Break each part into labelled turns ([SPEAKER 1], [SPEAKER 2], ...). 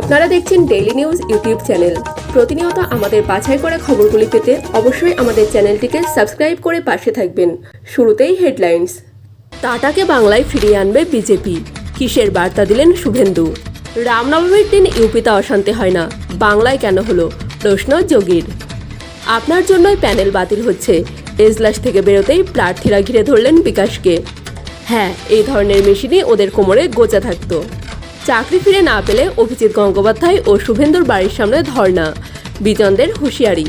[SPEAKER 1] আপনারা দেখছেন daily news YouTube channel প্রতিনিয়ত আমাদের বাছাই করা খবরগুলি পেতে অবশ্যই আমাদের চ্যানেলটিকে সাবস্ক্রাইব করে পাশে থাকবেন। শুরুতেই হেডলাইন্স টাটাকে বাংলায় ফিরিয়ে আনবে বিজেপি। কিসের বার্তা দিলেন শুভেন্দু? রামনবমীর দিন ইউপিতে অশান্তি হয় না। বাংলায় কেন হলো? প্রশ্ন যোগীর। আপনার জন্যই প্যানেল বাতিল হচ্ছে। এজলাস থেকে বেরোতেই প্রার্থীরা ঘিরে ধরলেন বিকাশকে। হ্যাঁ এই ধরনের মেশিনই ওদের কোমরে গোচা থাকতো। চাকরি ফিরে না পেলে অভিজিৎ গঙ্গোপাধ্যায় ও শুভেন্দুর বাড়ির সামনে ধর্ণা। বিজনদের হুঁশিয়ারি।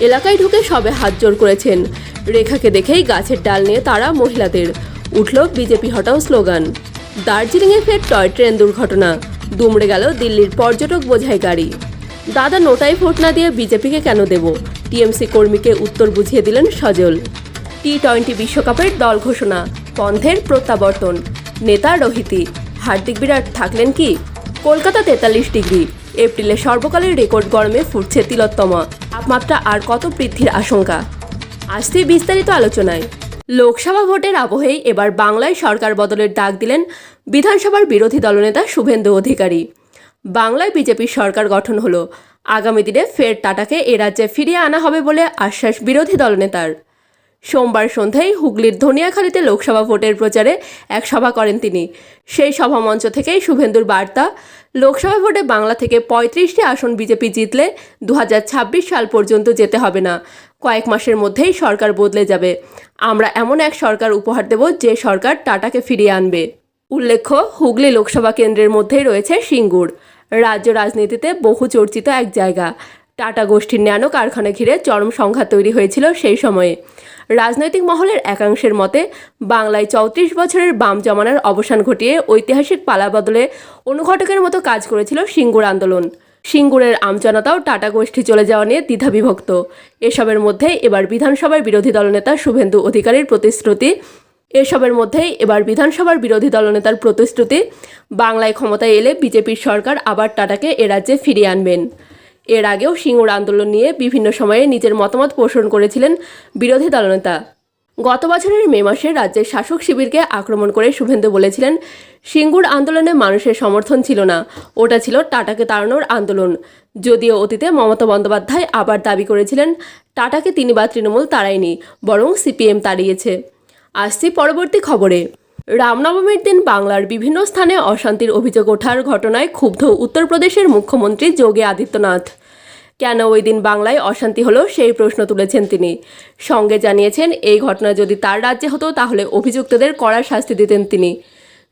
[SPEAKER 1] এলাকায় ঢুকে সবে হাত জোর করেছেন। রেখাকে দেখেই গাছের ডাল নিয়ে তারা মহিলাদের। উঠল বিজেপি হটাও স্লোগান। দার্জিলিংয়ে ফের টয় ট্রেন দুর্ঘটনা। দুমড়ে গেল দিল্লির পর্যটক বোঝাই গাড়ি। দাদা নোটাই ভোট না দিয়ে বিজেপিকে কেন দেব? টিএমসি কর্মীকে উত্তর বুঝিয়ে দিলেন সজল। টি টোয়েন্টি বিশ্বকাপের দল ঘোষণা। পন্থের প্রত্যাবর্তন। নেতা রোহিতি। হার্দিক বিরাট থাকলেন কি? কলকাতা তেতাল্লিশ ডিগ্রি। এপ্রিলে সর্বকালের রেকর্ড গরমে ফুটছে তিলোত্তমা। তাপমাত্রা আর কত বৃদ্ধির আশঙ্কা? আসছে বিস্তারিত আলোচনায়। লোকসভা ভোটের আবহেই এবার বাংলায় সরকার বদলের ডাক দিলেন বিধানসভার বিরোধী দলনেতা শুভেন্দু অধিকারী। বাংলায় বিজেপির সরকার গঠন হলো। আগামী দিনে ফের টাটাকে এ রাজ্যে ফিরিয়ে আনা হবে বলে আশ্বাস বিরোধী দলনেতার। সোমবার সন্ধ্যায় হুগলির ধনিয়াখালীতে লোকসভা ভোটের প্রচারে এক সভা করেন তিনি। সেই সভা মঞ্চ থেকেই শুভেন্দুর বার্তা, লোকসভা ভোটে বাংলা থেকে পঁয়ত্রিশটি আসন বিজেপি জিতলে দু হাজার ছাব্বিশ সাল পর্যন্ত যেতে হবে না। কয়েক মাসের মধ্যেই সরকার বদলে যাবে। আমরা এমন এক সরকার উপহার দেব যে সরকার টাটাকে ফিরিয়ে আনবে। উল্লেখ্য, হুগলি লোকসভা কেন্দ্রের মধ্যেই রয়েছে সিঙ্গুর। রাজ্য রাজনীতিতে বহু চর্চিত এক জায়গা। টাটা গোষ্ঠীর ন্যানো কারখানা ঘিরে চরম সংঘাত তৈরি হয়েছিল সেই সময়ে। রাজনৈতিক মহলের একাংশের মতে, বাংলায় চৌত্রিশ বছরের বাম জমানার অবসান ঘটিয়ে ঐতিহাসিক পালাবদলে অনুঘটকের মতো কাজ করেছিল সিঙ্গুর আন্দোলন। সিঙ্গুরের আমজনতাও টাটা গোষ্ঠী চলে যাওয়া নিয়ে দ্বিধাবিভক্ত। এসবের মধ্যে এবার বিধানসভার বিরোধী দলনেতা শুভেন্দু অধিকারীর প্রতিশ্রুতি। এসবের মধ্যেই এবার বিধানসভার বিরোধী দলনেতার প্রতিশ্রুতি। বাংলায় ক্ষমতায় এলে বিজেপির সরকার আবার টাটাকে এ রাজ্যে ফিরিয়ে আনবেন। এর আগেও সিঙ্গুর আন্দোলন নিয়ে বিভিন্ন সময়ে নিজের মতামত পোষণ করেছিলেন বিরোধী দলনেতা। গত বছরের মে মাসে রাজ্যের শাসক শিবিরকে আক্রমণ করে শুভেন্দু বলেছিলেন, সিঙ্গুর আন্দোলনে মানুষের সমর্থন ছিল না, ওটা ছিল টাটাকে তাড়ানোর আন্দোলন। যদিও অতীতে মমতা বন্দ্যোপাধ্যায় আবার দাবি করেছিলেন, টাটাকে তিনি বা তৃণমূল তাড়ায়নি, বরং সিপিএম তাড়িয়েছে। আসছি পরবর্তী খবরে। রামনবমীর দিন বাংলার বিভিন্ন স্থানে অশান্তির অভিযোগ ওঠার ঘটনায় ক্ষুব্ধ উত্তরপ্রদেশের মুখ্যমন্ত্রী যোগী আদিত্যনাথ। কেন ওই দিন বাংলায় অশান্তি হলো সেই প্রশ্ন তুলেছেন তিনি। সঙ্গে জানিয়েছেন, এই ঘটনা যদি তার রাজ্যে হতো তাহলে অভিযুক্তদের কড়া শাস্তি দিতেন তিনি।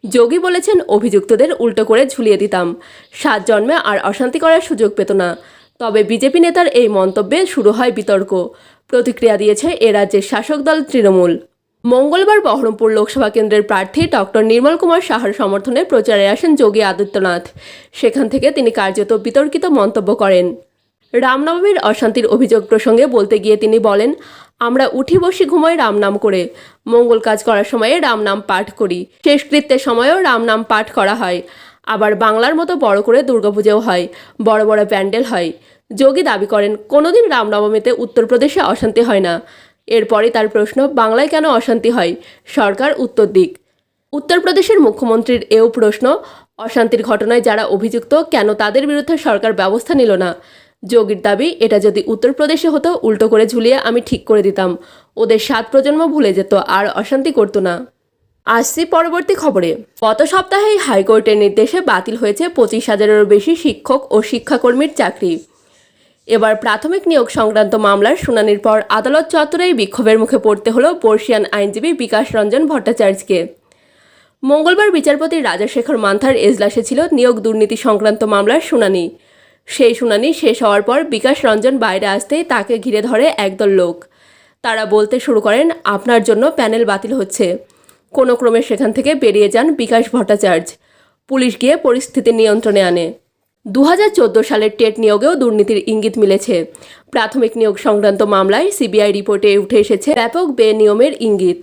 [SPEAKER 1] যোগী বলেছেন, অভিযুক্তদের উল্টো করে ঝুলিয়ে দিতাম। সাত জন্মে আর অশান্তি করার সুযোগ পেত না। তবে বিজেপি নেতার এই মন্তব্যে শুরু হয় বিতর্ক। প্রতিক্রিয়া দিয়েছে এ রাজ্যের শাসক দল তৃণমূল। মঙ্গলবার বহরমপুর লোকসভা কেন্দ্রের প্রার্থী ডক্টর নির্মল কুমার সাহার সমর্থনে প্রচারে আসেন যোগী আদিত্যনাথ। সেখান থেকে তিনি কার্যত বিতর্কিত মন্তব্য করেন। রামনবমীর অশান্তির অভিযোগ প্রসঙ্গে বলতে গিয়ে তিনি বলেন, আমরা উঠি বসি ঘুমোই রামনাম করে। মঙ্গল কাজ করার সময়ে রামনাম পাঠ করি। শেষকৃত্যের সময়ও রাম নাম পাঠ করা হয়। আবার বাংলার মতো বড় করে দুর্গাপুজোও হয়। বড় বড় প্যান্ডেল হয়। যোগী দাবি করেন, কোনোদিন রামনবমীতে উত্তরপ্রদেশে অশান্তি হয় না। এরপরে তার প্রশ্ন, বাংলায় কেন অশান্তি হয়? সরকার উত্তর দিক। উত্তরপ্রদেশের মুখ্যমন্ত্রীর এও প্রশ্ন, অশান্তির ঘটনায় যারা অভিযুক্ত, কেন তাদের বিরুদ্ধে সরকার ব্যবস্থা নিল না? যোগীর দাবি, এটা যদি উত্তরপ্রদেশে হতো, উল্টো করে ঝুলিয়ে আমি ঠিক করে দিতাম। ওদের সাত প্রজন্ম ভুলে যেত, আর অশান্তি করতো না। আসছি পরবর্তী খবরে। গত সপ্তাহেই হাইকোর্টের নির্দেশে বাতিল হয়েছে পঁচিশ হাজারেরও বেশি শিক্ষক ও শিক্ষাকর্মীর চাকরি। এবার প্রাথমিক নিয়োগ সংক্রান্ত মামলার শুনানির পর আদালত চত্বরেই বিক্ষোভের মুখে পড়তে হলো বর্ষিয়ান আইনজীবী বিকাশ রঞ্জন ভট্টাচার্যকে। মঙ্গলবার বিচারপতি রাজাশেখর মান্থার এজলাসে ছিল নিয়োগ দুর্নীতি সংক্রান্ত মামলার শুনানি। সেই শুনানি শেষ হওয়ার পর বিকাশ রঞ্জন বাইরে আসতেই তাকে ঘিরে ধরে একদল লোক। তারা বলতে শুরু করেন, আপনার জন্য প্যানেল বাতিল হচ্ছে। কোনো ক্রমে সেখান থেকে বেরিয়ে যান বিকাশ ভট্টাচার্য। পুলিশ গিয়ে পরিস্থিতি নিয়ন্ত্রণে আনে। দু হাজার চোদ্দ সালের টেট নিয়োগেও দুর্নীতির ইঙ্গিত মিলেছে। প্রাথমিক নিয়োগ সংক্রান্ত মামলায় সিবিআই রিপোর্টে উঠে এসেছে ব্যাপক বেনিয়মের ইঙ্গিত।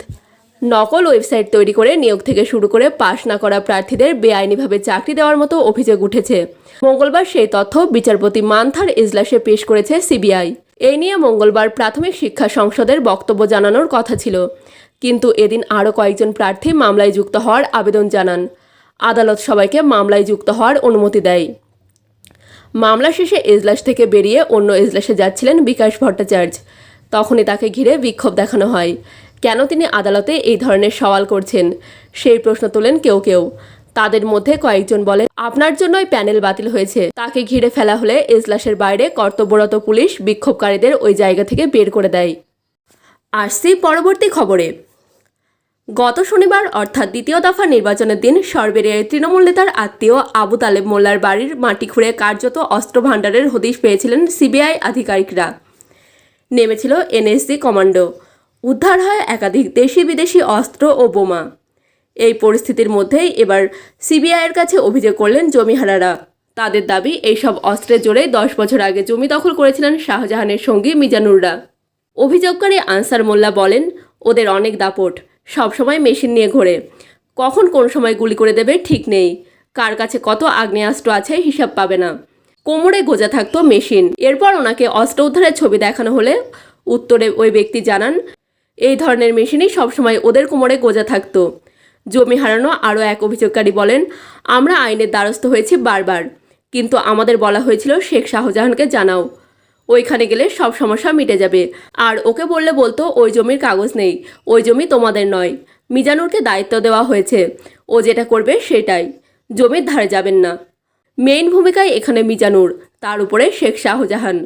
[SPEAKER 1] নকল ওয়েবসাইট তৈরি করে নিয়োগ থেকে শুরু করে পাশ না করা প্রার্থীদের বেআইনিভাবে চাকরি দেওয়ার মতো অভিযোগ উঠেছে। মঙ্গলবার সেই তথ্য বিচারপতি মান্থার ইজলাসে পেশ করেছে সিবিআই। এই নিয়ে মঙ্গলবার প্রাথমিক শিক্ষা সংসদের বক্তব্য জানানোর কথা ছিল। কিন্তু এদিন আরও কয়েকজন প্রার্থী মামলায় যুক্ত হওয়ার আবেদন জানান। আদালত সবাইকে মামলায় যুক্ত হওয়ার অনুমতি দেয়। মামলা শেষে এজলাস থেকে বেরিয়ে অন্য এজলাসে যাচ্ছিলেন বিকাশ ভট্টাচার্য। তখনই তাকে ঘিরে বিক্ষোভ দেখানো হয়। কেন তিনি আদালতে এই ধরনের সওয়াল করছেন? সেই প্রশ্ন তোলেন কেউ কেউ। তাদের মধ্যে কয়েকজন বলেন, আপনার জন্যই প্যানেল বাতিল হয়েছে। তাকে ঘিরে ফেলা হলে এজলাসের বাইরে কর্তব্যরত পুলিশ বিক্ষোভকারীদের ওই জায়গা থেকে বের করে দেয়। আসছি পরবর্তী খবরে। গত শনিবার, অর্থাৎ দ্বিতীয় দফা নির্বাচনের দিন, সরবেরিয়ায় তৃণমূল নেতার আত্মীয় আবু তালেব মোল্লার বাড়ির মাটি খুঁড়ে কার্যত অস্ত্র ভাণ্ডারের হদিশ পেয়েছিলেন সিবিআই আধিকারিকরা। নেমেছিল এনএসজি কমান্ডো। উদ্ধার হয় একাধিক দেশি বিদেশি অস্ত্র ও বোমা। এই পরিস্থিতির মধ্যেই এবার সিবিআইয়ের কাছে অভিযোগ করলেন জমিহারারা। তাদের দাবি, এইসব অস্ত্রের জোরে দশ বছর আগে জমি দখল করেছিলেন শাহজাহানের সঙ্গী মিজানুররা। অভিযোগকারী আনসার মোল্লা বলেন, ওদের অনেক দাপট। সবসময় মেশিন নিয়ে ঘোরে। কখন কোন সময় গুলি করে দেবে ঠিক নেই। কার কাছে কত আগ্নেয়াস্ত্র আছে হিসাব পাবে না। কোমরে গোজা থাকতো মেশিন। এরপর ওনাকে অস্ত্র উদ্ধারের ছবি দেখানো হলে উত্তরে ওই ব্যক্তি জানান, এই ধরনের মেশিনই সবসময় ওদের কোমরে গোজা থাকতো। জমি হারানো আরও এক অভিযোগকারী বলেন, আমরা আইনের দ্বারস্থ হয়েছি বারবার, কিন্তু আমাদের বলা হয়েছিল শেখ শাহজাহানকে জানাও। ওইখানে গেলে সব সমস্যা মিটে যাবে। আর ওকে বললে বলতো, ওই জমির কাগজ নেই, ওই জমি তোমাদের নয়। মিজানুরকে দায়িত্ব দেওয়া হয়েছে। ও যেটা করবে সেটাই। জমির ধারে যাবেন না। মেইন ভূমিকায় এখানে মিজানুর, তার উপরে শেখ শাহজাহান।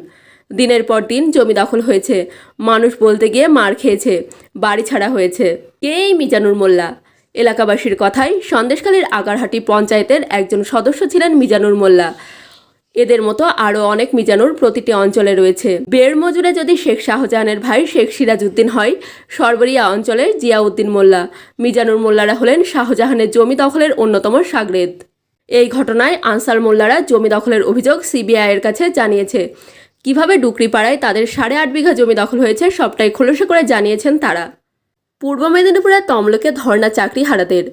[SPEAKER 1] দিনের পর দিন জমি দখল হয়েছে। মানুষ বলতে গিয়ে মার খেয়েছে, বাড়ি ছাড়া হয়েছে। কে এই মিজানুর মোল্লা? এলাকাবাসীর কথায় সন্দেশকালীর আগারহাটি পঞ্চায়েতের একজন সদস্য ছিলেন মিজানুর মোল্লা। এদের মতো আরও অনেক মিজানুর প্রতিটি অঞ্চলে রয়েছে। বের মজুরে যদি শেখ শাহজাহানের ভাই শেখ সিরাজউদ্দিন হয়, সরবরিয়া অঞ্চলের জিয়াউদ্দিন মোল্লা। মিজানুর মোল্লারা হলেন শাহজাহানের জমি দখলের অন্যতম সাগরেদ। এই ঘটনায় আনসার মোল্লারা জমি দখলের অভিযোগ সিবিআইয়ের কাছে জানিয়েছে। কীভাবে ডুকরিপাড়ায় তাদের সাড়ে আট বিঘা জমি দখল হয়েছে সবটাই খোলসা করে জানিয়েছেন তারা। পূর্ব মেদিনীপুরের তমলুকে ধর্ণা চাকরি হারাদের।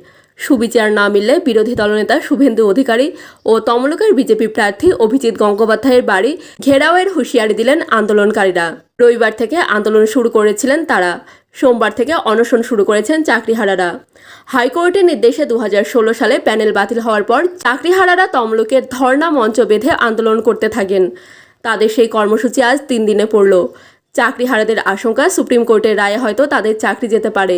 [SPEAKER 1] সুবিচার না মিললে বিরোধী দলনেতা শুভেন্দু অধিকারী ও তমলুকের বিজেপি প্রার্থী অভিজিৎ গঙ্গোপাধ্যায়ের বাড়ি ঘেরাওয়ের হুঁশিয়ারি দিলেন আন্দোলনকারীরা। রবিবার থেকে আন্দোলন শুরু করেছিলেন তারা। সোমবার থেকে অনশন শুরু করেছেন চাকরিহারারা। হাইকোর্টের নির্দেশে দু হাজার ষোলো সালে প্যানেল বাতিল হওয়ার পর চাকরিহারারা তমলুকের ধর্ণা মঞ্চ বেঁধে আন্দোলন করতে থাকেন। তাদের সেই কর্মসূচি আজ তিন দিনে পড়ল। চাকরিহারাদের আশঙ্কা সুপ্রিম কোর্টের রায়ে হয়তো তাদের চাকরি যেতে পারে।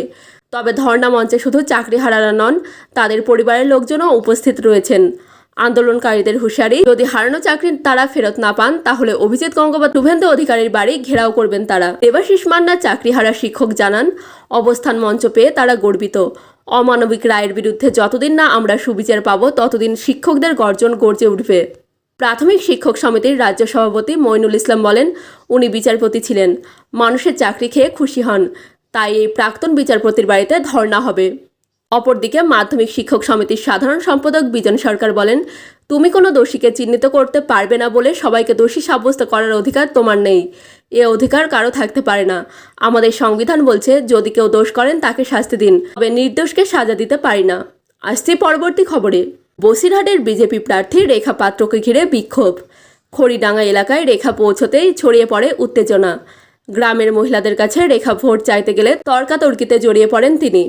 [SPEAKER 1] তবে ধর্ণা মঞ্চে শুধু চাকরি চাকরিহারারা নন, তাদের পরিবারের লোকজনও উপস্থিত রয়েছেন। আন্দোলনকারীদের হুঁশিয়ারি, যদি হারানো চাকরি তারা ফেরত না পান, তাহলে অভিজিৎ গঙ্গোপাধ্যায় শুভেন্দু অধিকারীর বাড়ি ঘেরাও করবেন তারা। দেবাশিস মান্না চাকরিহারা শিক্ষক জানান, অবস্থান মঞ্চ পেয়ে তারা গর্বিত। অমানবিক রায়ের বিরুদ্ধে যতদিন না আমরা সুবিচার পাবো, ততদিন শিক্ষকদের গর্জন গর্জে উঠবে। প্রাথমিক শিক্ষক সমিতির রাজ্য সভাপতি মইনুল ইসলাম বলেন, উনি বিচারপতি ছিলেন। মানুষের চাকরি খেয়ে খুশি হন। তাই এই প্রাক্তন বিচারপতির বাড়িতে ধর্ণা হবে। অপরদিকে মাধ্যমিক শিক্ষক সমিতির সাধারণ সম্পাদক বিজন সরকার বলেন, তুমি কোনো দোষীকে চিহ্নিত করতে পারবে না বলে সবাইকে দোষী সাব্যস্ত করার অধিকার তোমার নেই। এ অধিকার কারও থাকতে পারে না। আমাদের সংবিধান বলছে, যদি কেউ দোষ করেন তাকে শাস্তি দিন, তবে নির্দোষকে সাজা দিতে পারি না। আসছি পরবর্তী খবরে। বসিরহাটের বিজেপি প্রার্থী রেখা পাত্রকে ঘিরে বিক্ষোভ। খড়িডাঙ্গা এলাকায় রেখা পৌঁছতেই ছড়িয়ে পড়ে উত্তেজনা। গ্রামের মহিলাদের কাছে রেখা ভোট চাইতে গেলে তর্কাতর্কিতে জড়িয়ে পড়েন তিনি।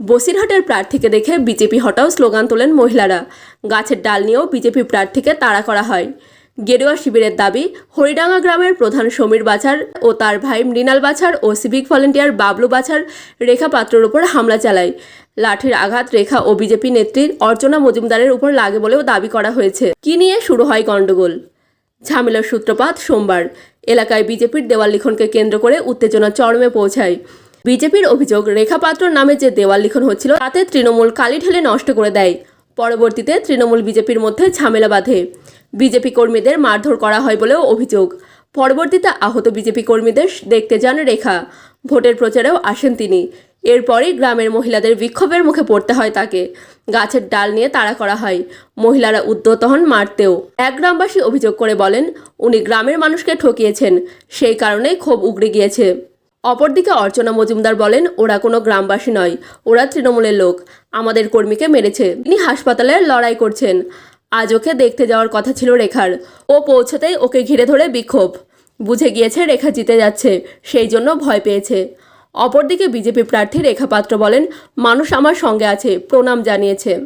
[SPEAKER 1] বসিরহাটের প্রার্থীকে দেখে বিজেপি হটাও স্লোগান তোলেন মহিলারা। গাছের ডাল নিয়েও বিজেপি প্রার্থীকে তাড়া করা হয়। গেরুয়া শিবিরের দাবি, হরিডাঙ্গা গ্রামের প্রধান সমীর বাছার ও তার ভাই মৃণাল বাছার ও সিভিক ভলেন্টিয়ার বাবলু বাছার রেখা পাত্রর উপর হামলা চালায়। লাঠির আঘাত রেখা ও বিজেপি নেত্রীর অর্চনা মজুমদারের উপর লাগে বলেও দাবি করা হয়েছে। কি নিয়ে শুরু হয় গণ্ডগোল? ঝামেলার সূত্রপাত সোমবার। এলাকায় বিজেপির দেওয়াল লিখনকে কেন্দ্র করে উত্তেজনা চরমে পৌঁছায়। বিজেপির অভিযোগ, রেখা পাত্র নামে যে দেওয়াল লিখন হচ্ছিল, তাতে তৃণমূল কালি ঢেলে নষ্ট করে দেয়। পরবর্তীতে তৃণমূল বিজেপির মধ্যে ঝামেলা বাঁধে। বিজেপি কর্মীদের মারধর করা হয় বলেও অভিযোগ। পরবর্তীতে আহত বিজেপি কর্মীদের দেখতে যান রেখা। ভোটের প্রচারেও আসেন তিনি। এরপরই গ্রামের মহিলাদের বিক্ষোভের মুখে পড়তে হয় তাকে। গাছের ডাল নিয়ে তাড়া করা হয়। মহিলারা উদ্যত হন মারতেও। এক গ্রামবাসী অভিযোগ করে বলেন, উনি গ্রামের মানুষকে ঠকিয়েছেন। সেই কারণে ক্ষোভ উগড়ে গিয়েছে। অপরদিকে অর্চনা মজুমদার বলেন, ওরা কোনো গ্রামবাসী নয়। ওরা তৃণমূলের লোক। আমাদের কর্মীকে মেরেছে। তিনি হাসপাতালে লড়াই করছেন। আজ ওকে দেখতে যাওয়ার কথা ছিল রেখার। ও পৌঁছতেই ওকে ঘিরে ধরে বিক্ষোভ। বুঝে গিয়েছে, রেখা জিতে যাচ্ছে, সেই জন্য ভয় পেয়েছে। অপরদিকে বিজেপি প্রার্থী রেখা পাত্র বলেন, মানুষ আমার সঙ্গে আছে, প্রণাম জানিয়েছে।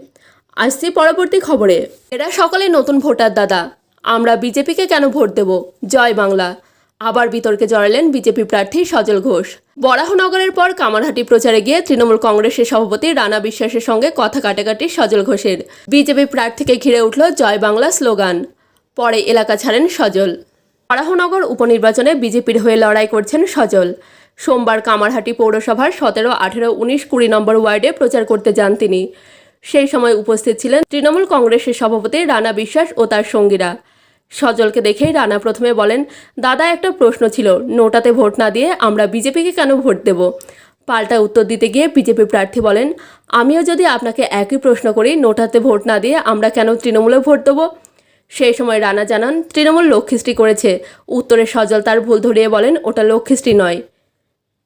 [SPEAKER 1] আসছি পরবর্তী খবরে। এরা সকলে নতুন ভোটার দাদা। আমরা বিজেপিকে কেন ভোট দেব? জয় বাংলা। আবার বিতর্কে জড়ালেন বিজেপি প্রার্থী সজল ঘোষ। বরাহনগরের পর কামারহাটি প্রচারে গিয়ে তৃণমূল কংগ্রেসের সভাপতি রানা বিশ্বাসের সঙ্গে কথা কাটাকাটি সজল ঘোষের। বিজেপি প্রার্থীকে ঘিরে উঠল জয় বাংলা স্লোগান। পরে এলাকা ছাড়েন সজল। বরাহনগর উপনির্বাচনে বিজেপির হয়ে লড়াই করছেন সজল। সোমবার কামারহাটি পৌরসভার সতেরো, আঠেরো, উনিশ, কুড়ি নম্বর ওয়ার্ডে প্রচার করতে যান তিনি। সেই সময় উপস্থিত ছিলেন তৃণমূল কংগ্রেসের সভাপতি রানা বিশ্বাস ও তার সঙ্গীরা। সজলকে দেখেই রানা প্রথমে বলেন, দাদা, একটা প্রশ্ন ছিল। নোটাতে ভোট না দিয়ে আমরা বিজেপিকে কেন ভোট দেব? পাল্টা উত্তর দিতে গিয়ে বিজেপি প্রার্থী বলেন, আমিও যদি আপনাকে একই প্রশ্ন করি, নোটাতে ভোট না দিয়ে আমরা কেন তৃণমূলে ভোট দেবো? সেই সময় রানা জানান, তৃণমূল লক্ষ্মীশ্রী করেছে। উত্তরে সজল তার ভুল ধরিয়ে বলেন, ওটা লক্ষ্মীশ্রী নয়।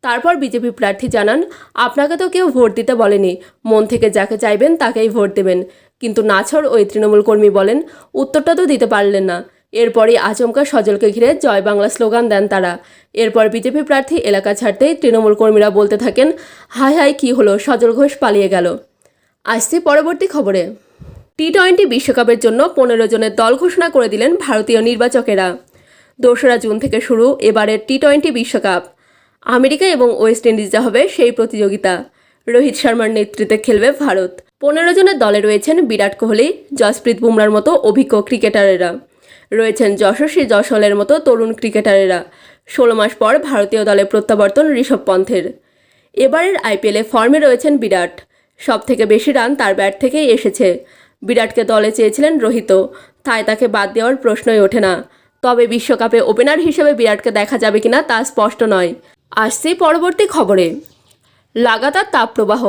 [SPEAKER 1] তারপর বিজেপি প্রার্থী জানান, আপনাকে তো কেউ ভোট দিতে বলেনি। মন থেকে যাকে চাইবেন তাকেই ভোট দেবেন। কিন্তু নাছর ওই তৃণমূল কর্মী বলেন, উত্তরটা তো দিতে পারলেন না। এরপরই আচমকা সজলকে ঘিরে জয় বাংলা স্লোগান দেন তারা। এরপর বিজেপি প্রার্থী এলাকা ছাড়তেই তৃণমূল কর্মীরা বলতে থাকেন হাই হাই কী হলো? সজল ঘোষ পালিয়ে গেল। আসছি পরবর্তী খবরে। টি টোয়েন্টি বিশ্বকাপের জন্য পনেরো জনের দল ঘোষণা করে দিলেন ভারতীয় নির্বাচকেরা। দোসরা জুন থেকে শুরু এবারের টি টোয়েন্টি বিশ্বকাপ। আমেরিকা এবং ওয়েস্ট ইন্ডিজে হবে সেই প্রতিযোগিতা। রোহিত শর্মার নেতৃত্বে খেলবে ভারত। পনেরো জনের দলে রয়েছেন বিরাট কোহলি, জসপ্রীত বুমরার মতো অভিজ্ঞ ক্রিকেটারেরা। রয়েছেন যশস্বী জশলের মতো তরুণ ক্রিকেটারেরা। ষোলো মাস পর ভারতীয় দলে প্রত্যাবর্তন ঋষভ পন্থের। এবারের আইপিএলে ফর্মে রয়েছেন বিরাট। সব থেকে বেশি রান তার ব্যাট থেকেই এসেছে। বিরাটকে দলে চেয়েছিলেন রোহিত তাই তাকে বাদ দেওয়ার প্রশ্নই ওঠে না। তবে বিশ্বকাপে ওপেনার হিসেবে বিরাটকে দেখা যাবে কিনা তা স্পষ্ট নয়। আসছি পরবর্তী খবরে। লাগাতার তাপপ্রবাহ।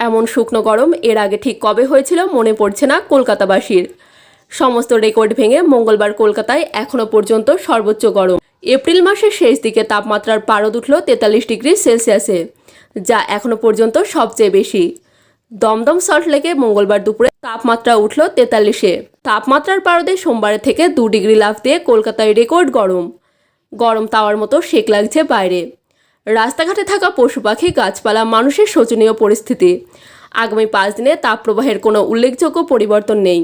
[SPEAKER 1] এমন শুকনো গরম এর আগে ঠিক কবে হয়েছিল মনে পড়ছে না কলকাতাবাসীর। সমস্ত রেকর্ড ভেঙে মঙ্গলবার কলকাতায় এখনও পর্যন্ত সর্বোচ্চ গরম। এপ্রিল মাসের শেষ দিকে তাপমাত্রার পারদ উঠল তেতাল্লিশ ডিগ্রি সেলসিয়াসে, যা এখনও পর্যন্ত সবচেয়ে বেশি। দমদম সল্ট লেকে মঙ্গলবার দুপুরে তাপমাত্রা উঠল তেতাল্লিশে। তাপমাত্রার পারদে সোমবারের থেকে দু ডিগ্রি লাভ দিয়ে কলকাতায় রেকর্ড গরম। গরম তাওয়ার মতো শেক লাগছে বাইরে। রাস্তাঘাটে থাকা পশু পাখি, গাছপালা, মানুষের শোচনীয় পরিস্থিতি। আগামী পাঁচ দিনে তাপপ্রবাহের কোনো উল্লেখযোগ্য পরিবর্তন নেই।